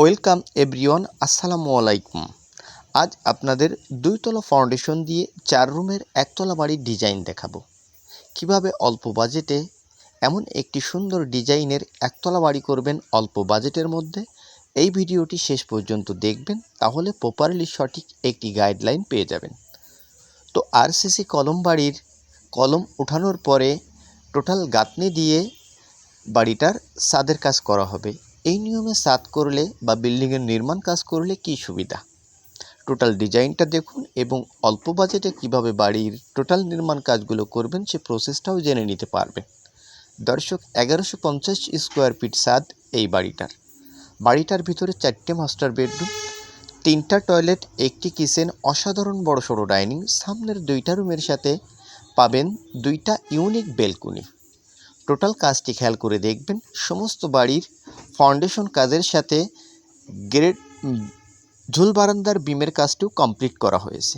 Welcome everyone, আসসালামু আলাইকুম। আজ আপনাদের দুইতলা ফাউন্ডেশন দিয়ে চার রুমের একতলা বাড়ির ডিজাইন দেখাবো। কীভাবে অল্প বাজেটে এমন একটি সুন্দর ডিজাইনের একতলা বাড়ি করবেন অল্প বাজেটের মধ্যে, এই ভিডিওটি শেষ পর্যন্ত দেখবেন, তাহলে প্রপারলি সঠিক একটি গাইডলাইন পেয়ে যাবেন। তো আরসিসি কলম বাড়ির কলম ওঠানোর পরে টোটাল গাঁথনি দিয়ে বাড়িটার ছাদের কাজ করা হবে। এই নিয়মে ছাদ করলে বা বিল্ডিংয়ের নির্মাণ কাজ করলে কি সুবিধা? টোটাল ডিজাইনটা দেখুন এবং অল্প বাজেটে কীভাবে বাড়ির টোটাল নির্মাণ কাজগুলো করবেন সে প্রসেসটাও জেনে নিতে পারবেন। দর্শক, এগারোশো পঞ্চাশ স্কোয়ার ফিট ছাদ এই বাড়িটার। বাড়িটার ভিতরে চারটে মাস্টার বেডরুম তিনটা টয়লেট একটি কিচেন অসাধারণ বড় সড়ো ডাইনিং সামনের দুইটা রুমের সাথে পাবেন দুইটা ইউনিক বেলকুনি টোটাল কাজটি খেয়াল করে দেখবেন, সমস্ত বাড়ির ফাউন্ডেশন কাজের সাথে গ্রেড ঝুল বারান্দার বিমের কাজটিও কমপ্লিট করা হয়েছে।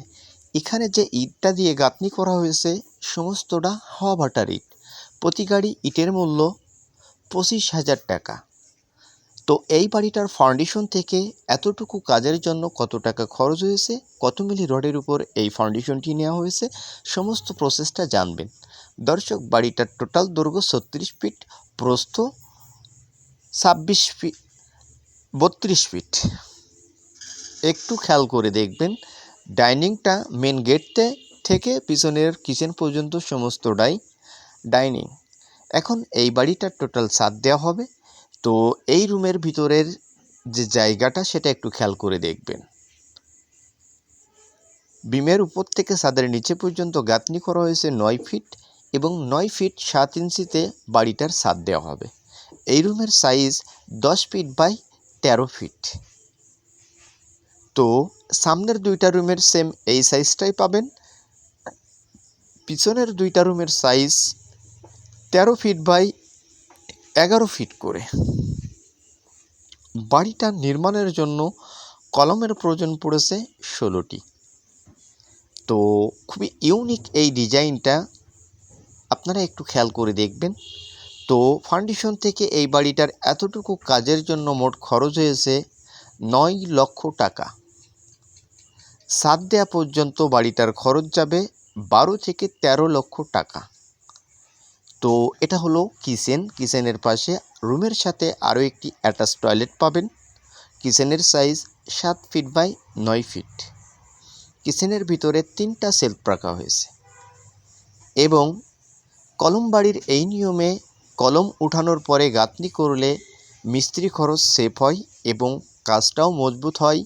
এখানে যে ইটটা দিয়ে গাঁথনি করা হয়েছে, সমস্তটা হাওয়া ভাটার ইট। প্রতি গাড়ি ইটের মূল্য পঁচিশ হাজার টাকা। তো এই বাড়িটার ফাউন্ডেশন থেকে এতটুকু কাজের জন্য কত টাকা খরচ হয়েছে, কত মিলি রডের উপর এই ফাউন্ডেশনটি নেওয়া হয়েছে, সমস্ত প্রসেসটা জানবেন। দর্শক, বাড়িটার টোটাল দৈর্ঘ্য ছত্রিশ ফিট, প্রস্থ ছাব্বিশ ফিট বত্রিশ ফিট। একটু খেয়াল করে দেখবেন, ডাইনিংটা মেন গেটতে থেকে পিছনের কিচেন পর্যন্ত সমস্তটাই ডাইনিং। এখন এই বাড়িটার টোটাল ছাদ দেওয়া হবে। তো এই রুমের ভিতরের যে জায়গাটা, সেটা একটু খেয়াল করে দেখবেন। বিমের উপর থেকে ছাদের নিচে পর্যন্ত গাঁথনি করা হয়েছে নয় ফিট এবং নয় ফিট সাত ইঞ্চিতে বাড়িটার ছাদ দেওয়া হবে। এই রুমের সাইজ দশ ফিট বাই তেরো ফিট তো সামনের দুইটা রুমের সেম এই সাইজটাই পাবেন। পিছনের দুইটা রুমের সাইজ তেরো ফিট বাই এগারো ফিট করে। বাড়িটা নির্মাণের জন্য কলমের প্রয়োজন পড়েছে ষোলোটি। তো খুবই ইউনিক এই ডিজাইনটা আপনারা একটু খেয়াল করে দেখবেন। তো ফাউন্ডেশন থেকে এই বাড়িটার এতটুকু কাজের জন্য মোট খরচ হয়েছে নয় লক্ষ টাকা। সাত দেয়া পর্যন্ত বাড়িটার খরচ যাবে বারো থেকে ১৩ লক্ষ টাকা। তো এটা হলো কিচেন। কিচেনের পাশে রুমের সাথে আরও একটি অ্যাটাচ টয়লেট পাবেন। কিচেনের সাইজ সাত ফিট বাই নয় ফিট। কিচেনের ভিতরে তিনটা সেলফ রাখা হয়েছে। এবং কলম বাড়ির এই নিয়মে কলম উঠানোর পরে গাঁথনি করলে মিস্ত্রি খরচ সেভ হয় এবং কাজটাও মজবুত হয়।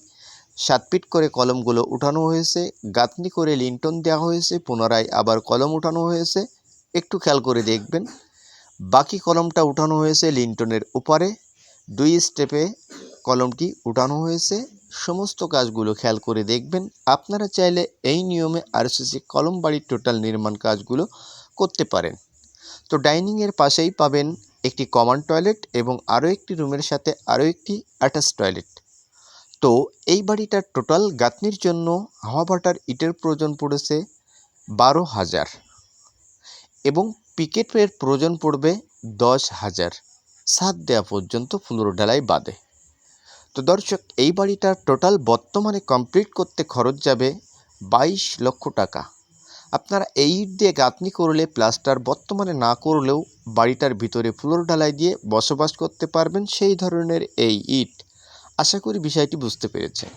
সাত ফিট করে কলমগুলো উঠানো হয়েছে, গাঁথনি করে লিন্টন দেওয়া হয়েছে, পুনরায় আবার কলম উঠানো হয়েছে। একটু খেয়াল করে দেখবেন। বাকি কলমটা উঠানো হয়েছে লিন্টনের উপরে। দুই স্টেপে কলমটি উঠানো হয়েছে। সমস্ত কাজগুলো খেয়াল করে দেখবেন। আপনারা চাইলে এই নিয়মে আরসিসি কলম বাড়ির টোটাল নির্মাণ কাজগুলো করতে পারেন। তো ডাইনিংয়ের পাশেই পাবেন একটি কমন টয়লেট এবং আরও একটি রুমের সাথে আরও একটি অ্যাটাচ টয়লেট। তো এই বাড়িটার টোটাল গাঁথনির জন্য হাওয়া ভাটার ইটের প্রয়োজন পড়েছে বারো হাজার এবং পিকেটের প্রয়োজন পড়বে দশ হাজার। সাত দেওয়া পর্যন্ত পুনর ঢালাই বাদে। তো দর্শক, এই বাড়িটার টোটাল বর্তমানে কমপ্লিট করতে খরচ যাবে বাইশ লক্ষ টাকা। আপনারা এই ইট দিয়ে গাঁথনি করলে, প্লাস্টার বর্তমানে না করলেও বাড়িটার ভিতরে ফ্লোর ঢালাই দিয়ে বসবাস করতে পারবেন সেই ধরনের এই ইট। আশা করি বিষয়টি বুঝতে পেরেছেন।